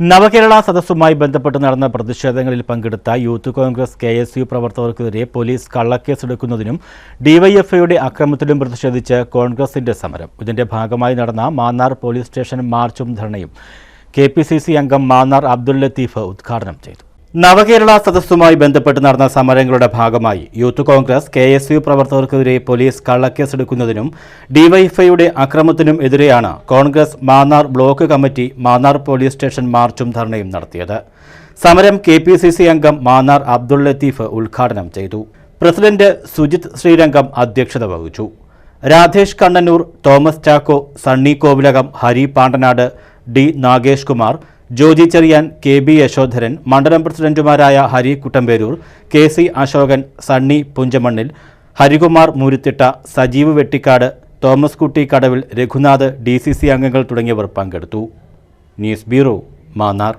നവകേരള സദസ്സുമായി ബന്ധപ്പെട്ട് നടന്ന പ്രതിഷേധങ്ങളിൽ പങ്കെടുത്ത youth Congress K S U പ്രവർത്തകർക്കെതിരെ police കള്ളക്കേസെടുക്കുന്നതിനും ഡിവൈഎഫ്ഐയുടെ അക്രമത്തിലും പ്രതിഷേധിച്ച് കോൺഗ്രസിന്റെ സമരം. ഇതിന്റെ ഭാഗമായി നടന്ന മാന്നാർ പോലീസ് സ്റ്റേഷൻ മാർച്ചും ധർണയും കെ അംഗം മാന്നാർ അബ്ദുൽ ലത്തീഫ് ഉദ്ഘാടനം ചെയ്തു. നവകേരള സദസ്സുമായി ബന്ധപ്പെട്ട് നടന്ന സമരങ്ങളുടെ ഭാഗമായി youth Congress K S U പ്രവർത്തകർക്കെതിരെ police കള്ളക്കേസെടുക്കുന്നതിനും ഡിവൈഎഫ്ഐയുടെ അക്രമത്തിനും എതിരെയാണ് Congress Mannar block committee Mannar police station മാർച്ചും ധർണയും നടത്തിയത്. സമരം കെ പി സി സി അംഗം മാന്നാർ അബ്ദുൾ ലത്തീഫ് ഉദ്ഘാടനം ചെയ്തു. പ്രസിഡന്റ് സുജിത് ശ്രീരംഗം അധ്യക്ഷത വഹിച്ചു. Radhesh Kannannur Thomas Chacko Sunny Kovilakam Hari Pandanad D Nagesh Kumar Joji Cherian K B Yashodharan മണ്ഡലം പ്രസിഡന്റുമാരായ ഹരി കുട്ടമ്പേരൂർ കെ സി അശോകൻ സണ്ണി പുഞ്ചമണ്ണിൽ ഹരികുമാർ മൂരുത്തിട്ട സജീവ് വെട്ടിക്കാട് തോമസ് കുട്ടി കടവിൽ രഘുനാഥ് ഡി അംഗങ്ങൾ തുടങ്ങിയവർ പങ്കെടുത്തു. News bureau Mannar.